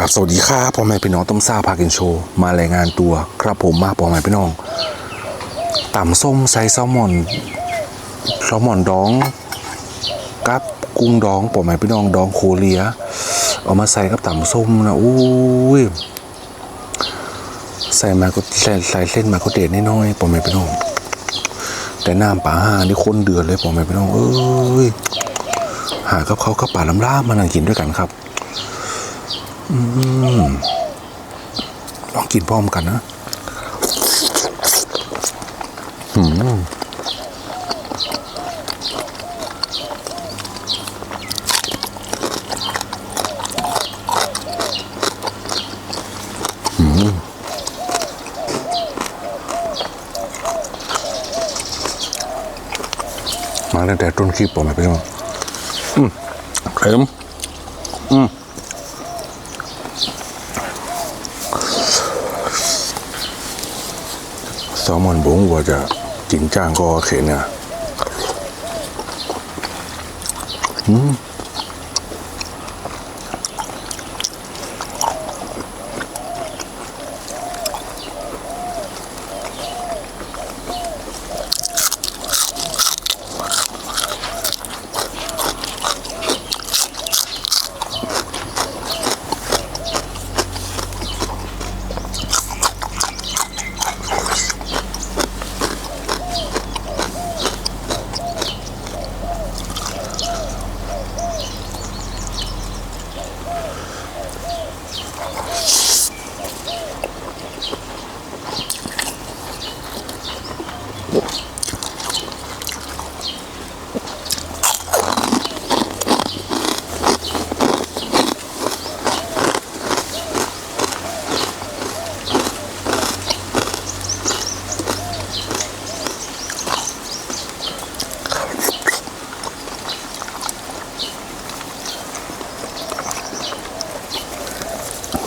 กราบสวัสดีครับพ่อแม่พี่น้องต้มซ่าพากินโชว์มารายงานตัวครับผมมาพ่อแม่พี่น้องต่ำส้มไซส์แซลมอนแซลมอนดองกับกุ้งดองพ่อแม่พี่น้องดองโคเรียเอามาใส่กับต่ำส้มนะอุ้ยใส่มาก็ใส่ใส่เส้นมาก็เด็ดน้อยๆพ่อแม่พี่น้องแต่น้ำป่าห้านี่คนเดือดเลยพ่อแม่พี่น้องเอ้ยหากับเขากับป่าลำล่ามานั่งกินด้วยกันครับ ลองกินพร้อมกันนะหืมหืมมาตั้งแต่ต้นคลิปผมไปพี่น้องอืมเค็มอืม 少满澎湖的紧张高肯啊，嗯。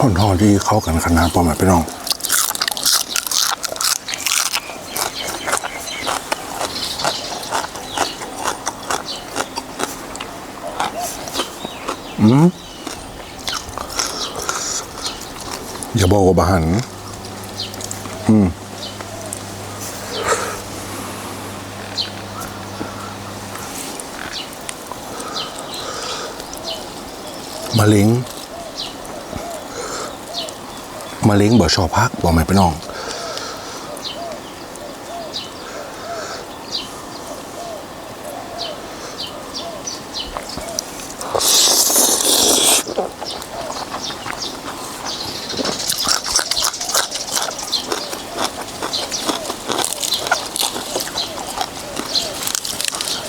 อะอืมห่อนหอที่เข้ากันขนาดประมาณพี่น้องอืมอย่าบอกว่าบาหันอืมมะเร็ง มะเร็งบ่ชอบพักบอกไม่ไปน้อง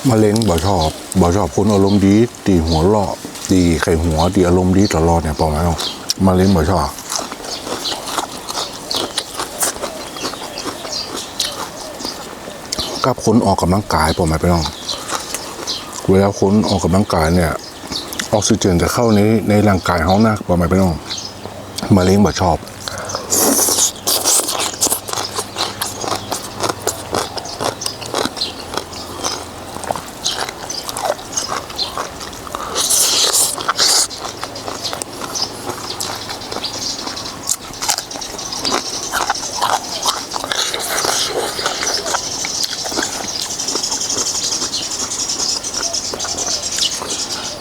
มะเร็งบ่ชอบบ่ชอบคนอารมณ์ดีตีหัวเลาะตีไข่หัวตีอารมณ์ดีตลอดเนี่ยปอกไหมน้องมะเร็งบ่ชอบ กับคนออกกำลังกายผมหมายไปน้อง เวลาคนออกกำลังกายเนี่ย ออกซิเจนจะเข้าในในร่างกายเขานะผมหมายไปน้องมะเร็งบ่ชอบ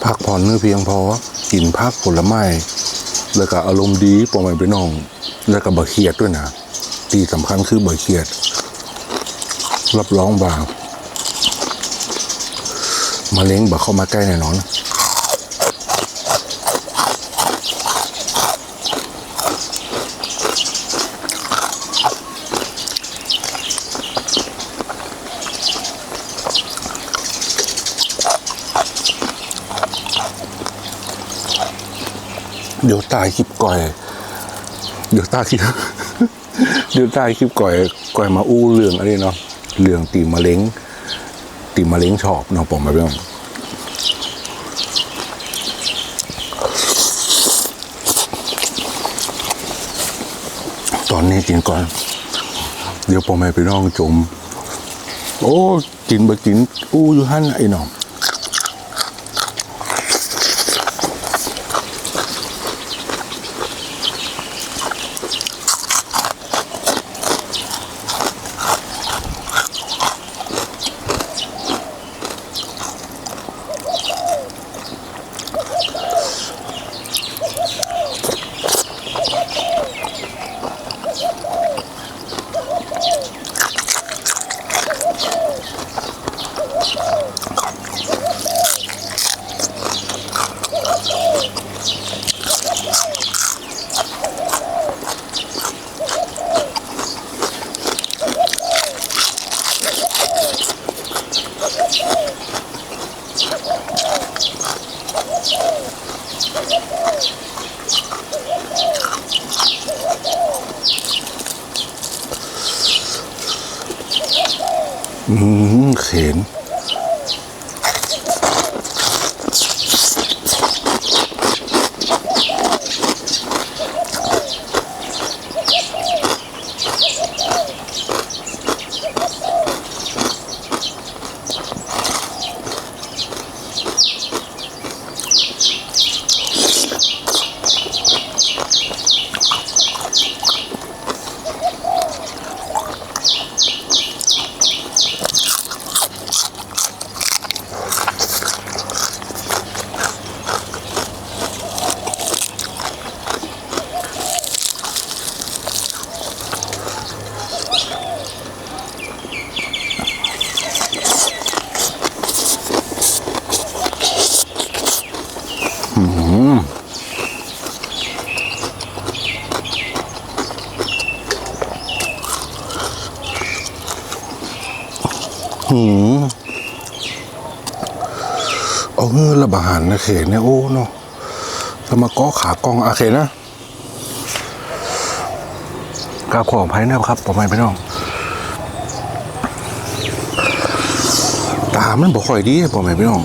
พักผ่อนเนื้อเพียงพอ พักผลไม้แล้วก็อารมณ์ดีปอมไปน้อง แล้วก็บะเครียดด้วยนะที่สำคัญคือบะเคียด รับรองว่ามะเร็งบะเข้ามาใกล้แน่นอน ตายคลิปก่อย เดี๋ยวตายคลิปเดี๋ยวตายคลิปก่อยก่อยมาอู้เรื่องอะไรเนาะเรื่องตีมะเร็งตีมะเร็งชอบเนาะผมมาเรื่องตอนนี้กินก่อน เดี๋ยวพ่อแม่ไปน้องจม โอ้กินบ่กินอู้อยู่หั่นไอ้น้อง หืมเอาเงือระบาหันนะเขนเนี่ยโอ้เนาะแล้วมาก้อขากองอาเขนนะกราบขออภัยนะครับประมาณพี่น้องตามันบ่ค่อยดีประมาณพี่น้อง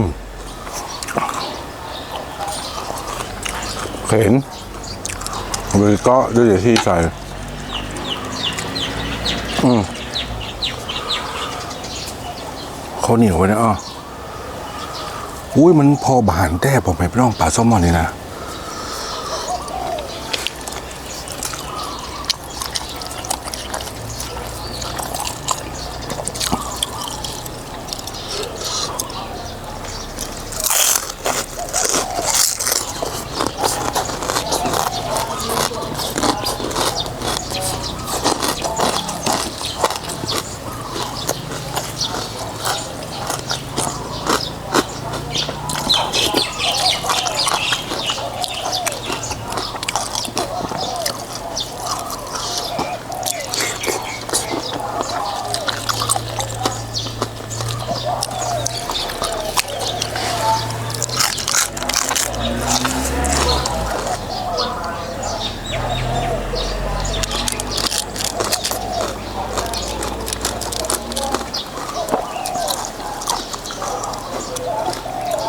มเห็นเลยก็ด้วยอย่างที่ใส่อืมเขาวเหนียวไว้นะอ้ออุ้ยมันพอบานแต้ผมไม่ต้องปลาส้มมอนนี่นะ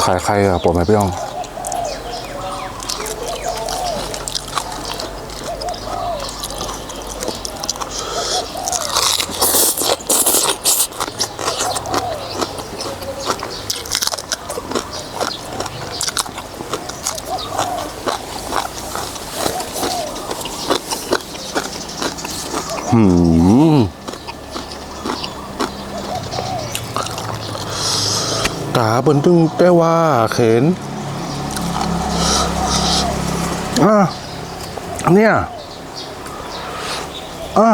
ขายใครอะผมไหมพี่ต้องหืม ตา เปิ้นตึงแต่ว่าเข็นอะเนี่ยอะ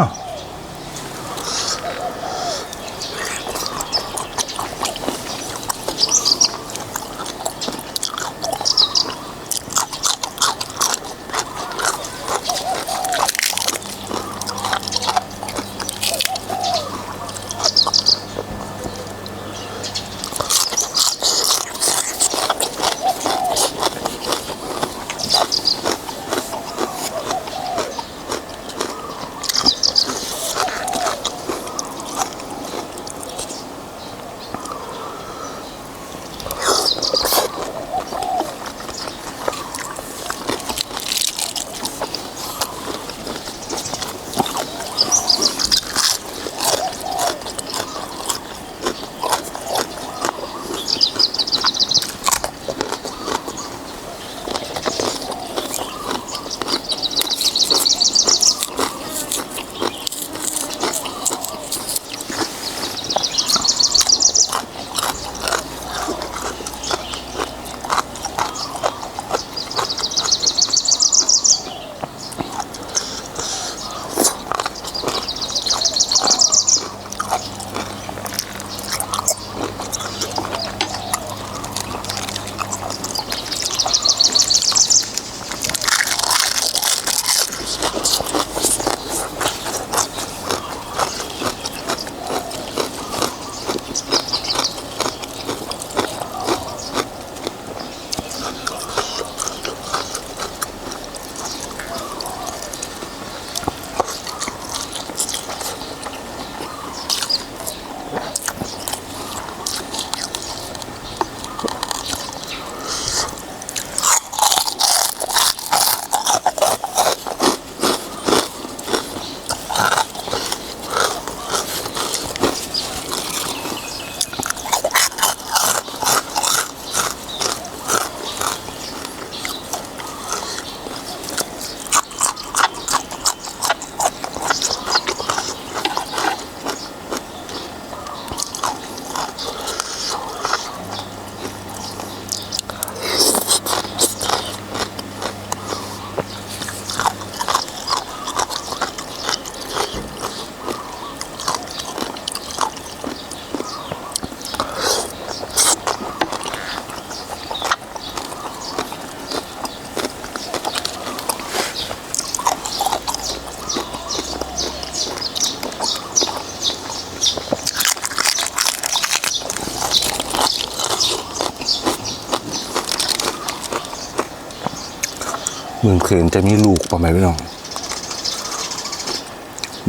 มืองเพลนจะมีลูกประมาณพี่น้อง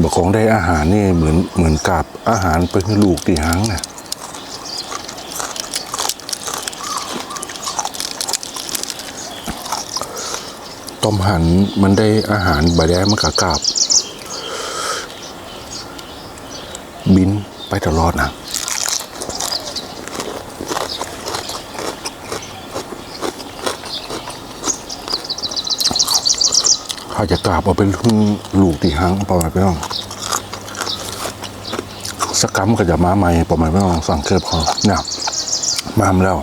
บอกของได้อาหารนี่เหมือนเหมือนกับอาหารไปให้ลูกตีหางนะต้มหันมันได้อาหารบาแดมันกะกาบ บินไปตลอดนะ เขาจะกราบเอาเป็นลูกตีหางประมาณพี่น้องสกกัมก็จะมาใหม่ประมาณพี่น้องสั่งเกตพอเนี่ยมามแล้ว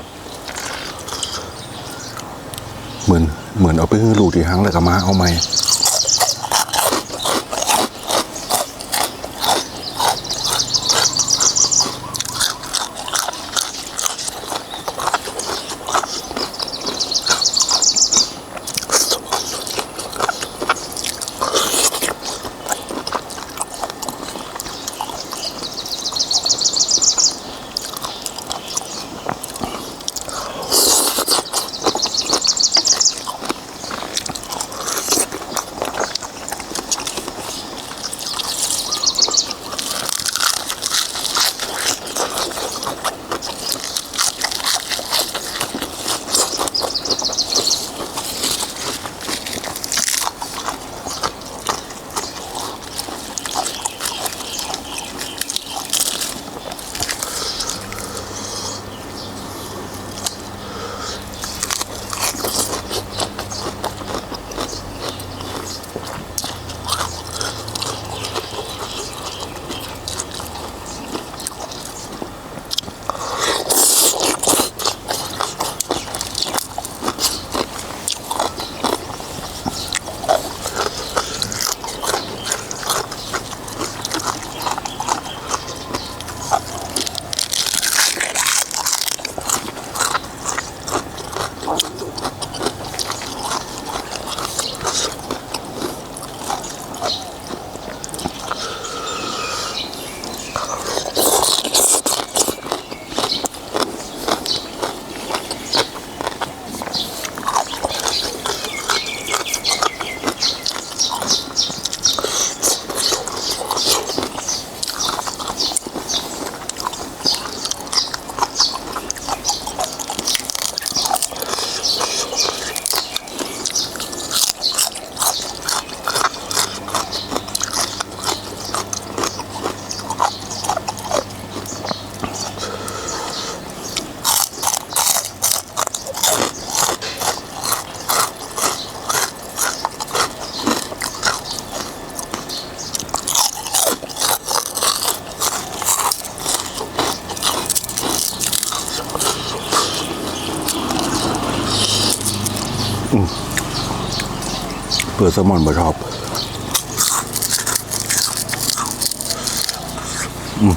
เหมือนเหมือนเอาไปให้ลูกตีหางแล้วก็มาเอาใหม่ แซลมอนบ่ชอบ อืม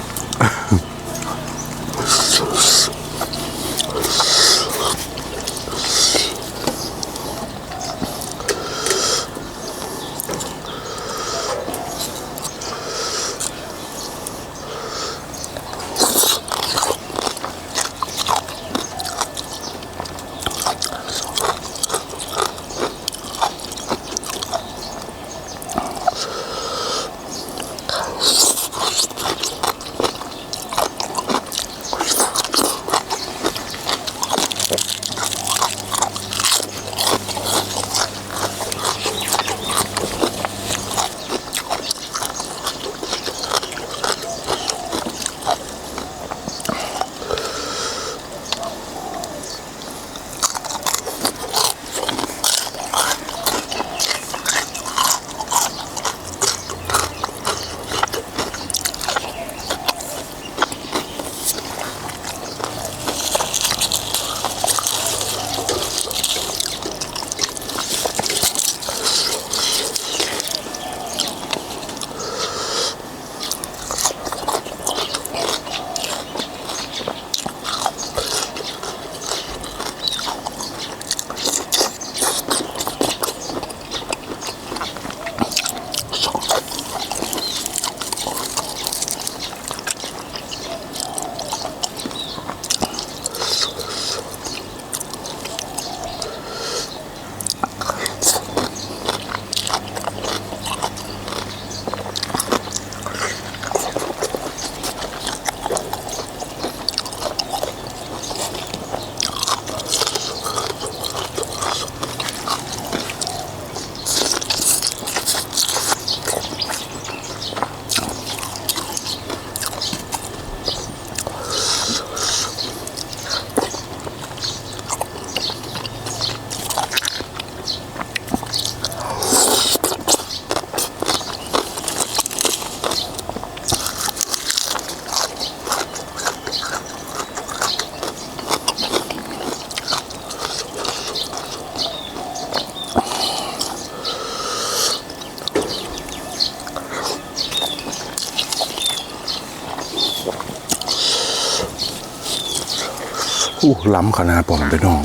ล้ำขนาดปอมไปน้อง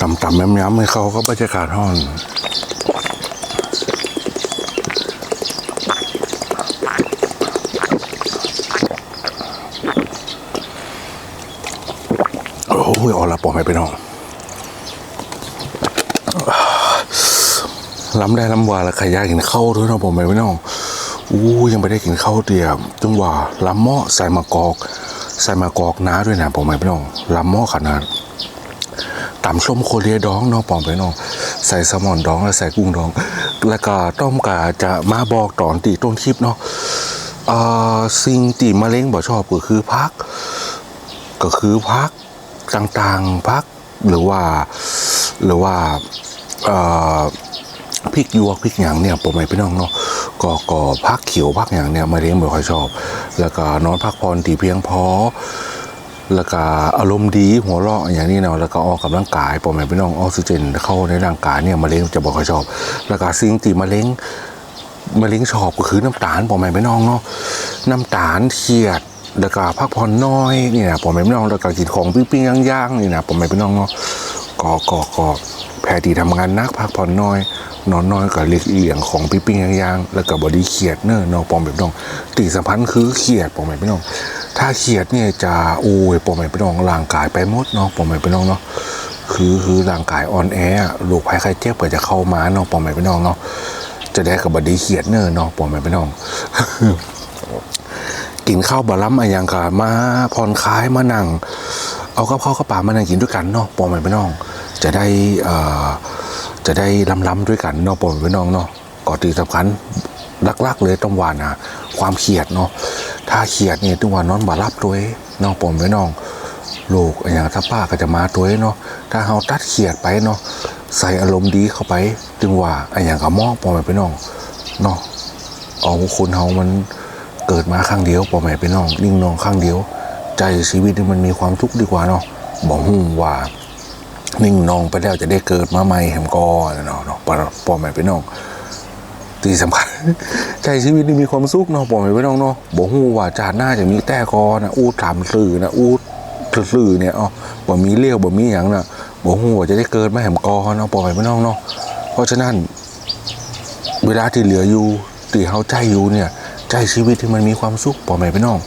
ต่ำต่ำๆย้ำๆให้เขาก็บรรยากาศห้อนโอ้ยออละปอมไปน้องล้ำได้ล้ำว่าล้วใครอยากกินข้าวด้วยนะผมไปน้องอู้ยังไม่ได้กินข้าวเดียมจังหว่าล้ำหม้อใส่มะกอก ใส่มะกอกน้าด้วยนะผมไปไม่น้องลำหม้อขนาดตำส้มโคเรียดองเนาะปอมไปน้องใส่แซลมอนดองและใส่กุ้งดอง แล้วก็ต้มกาจะมาบอกตอนตีต้นคลิปเนาะสิ่งตีมะเร็งบ่ชอบก็คือพัก ก็คือพักต่างๆพักหรือว่าหรือว่าพริกยวกพริกหยางเนี่ยผมไม่พี่น้องเนาะ ก็ก็พักเขียวพักหยางเนี่ยมาเลี้ยงไม่ค่อยชอบ แล้วก็นอนพักผ่อนตีเพียงพอแล้วก็อารมณ์ดีหัวเราะอย่างนี้เนาะแล้วก็ออกกำลังกายผมไม่พี่น้องออกซิเจนเข้าในร่างกายเนี่ยมะเร็งจะบอกค่อยชอบ แล้วก็สิ่งที่มะเร็งมะเร็งชอบก็คือน้ำตาลปอมแม่พี่น้องเนาะน้ำตาลเครียดแล้วก็พักผ่อนน้อยนี่นะปอมแม่พี่น้องแล้วก็กินของปิ้งๆย่างๆนี่นะปอมแม่พี่น้องเนาะก็ก็ก็ แพทย์ที่ทำงานนักพักผ่อนน้อย นอนน้อยก็เลีกเลี่ยงของปิ้งย่างๆแล้วก็บบอดี้เครียดเนอะเนาะปอมแม่พี่น้องตีสัมพันธ์คือเครียดปอมแม่พี่น้อง ถ้าเครียดเนี่ยจะโอ้ยปอมแม่พี่น้องร่างกายไปหมดเนาะปอมแม่พี่น้องเนาะคือคือร่างกายอ่อนแออะโรคภัยไข้เจ็บก็จะเข้ามาเนาะปอมแม่พี่น้องเนาะจะได้กับบอดี้เขียดเนอร์เนาะปอมแม่พี่น้องกินข้าวบะล้ำอะยังกะมาผ่อนคลายมานั่งเอากับข้าวกับปลามานั่งกินด้วยกันเนาะปอมแม่พี่น้อง จะได้จะได้ล้ำๆด้วยกันเนาะปอมแม่พี่น้องเนาะก่อนที่สำคัญลักๆเลยต้องวานะความเครียดเนาะถ้าเครียดเนี่ยต้องวานอนบารับตัวเองเนาะปอมแม่พี่น้องลูกอย่างถ้าป้าก็จะมาตัวเองเนาะถ้าเราตัดเขียดไปเนาะใส่อารมณ์ดีเข้าไป จึงว่าอันอย่างกับมองปอม่พี่น้องเนาะเอาคนเฮามันเกิดมาข้างเดียวปอม่พี่น้องนิ่งนองข้างเดียว ใจชีวิตมันมีความทุกข์ดีกว่าเนาะบอกหุ่นว่า นิ่งนองไปแล้วจะได้เกิดมาใหม่แหมกอเนาะเนาะปอปอแม่พี่น้องที่สำคัญใจชีวิตนี่มีความสุขเนาะบอกไม่ต้องเนาะบอกฮู้ว่าจานหน้าจะมีแต่กอนะอู้ถามสื่อนะอู้สื่อเนี่ยอ๋อบ่มีเลี้ยวบ่มีหยังนะบอกฮู้ว่าจะได้เกิดมาแหมกอเนาะบอกไม่ต้องเนาะเพราะฉะนั้น เวลาที่เหลืออยู่ตีเฮาใจอยู่เนี่ยใจชีวิตที่มันมีความสุขบอกไม่น้อง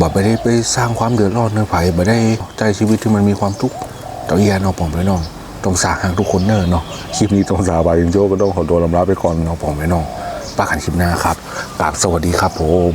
บ่ไปได้ไปสร้างความเดือดร้อนในไผ่บ่ได้ใจชีวิตที่มันมีความทุกข์ ต่อเอียนเนาะบอกไม่น้องต้องสาหางทุกคนเนอะเนาะคลิปนี้ต้องสาบายจิงโจ้ก็ต้องขอตัวลำลาไปก่อนเนาะผมไม่น้องป้ากันคลิปหน้าครับกราบสวัสดีครับผม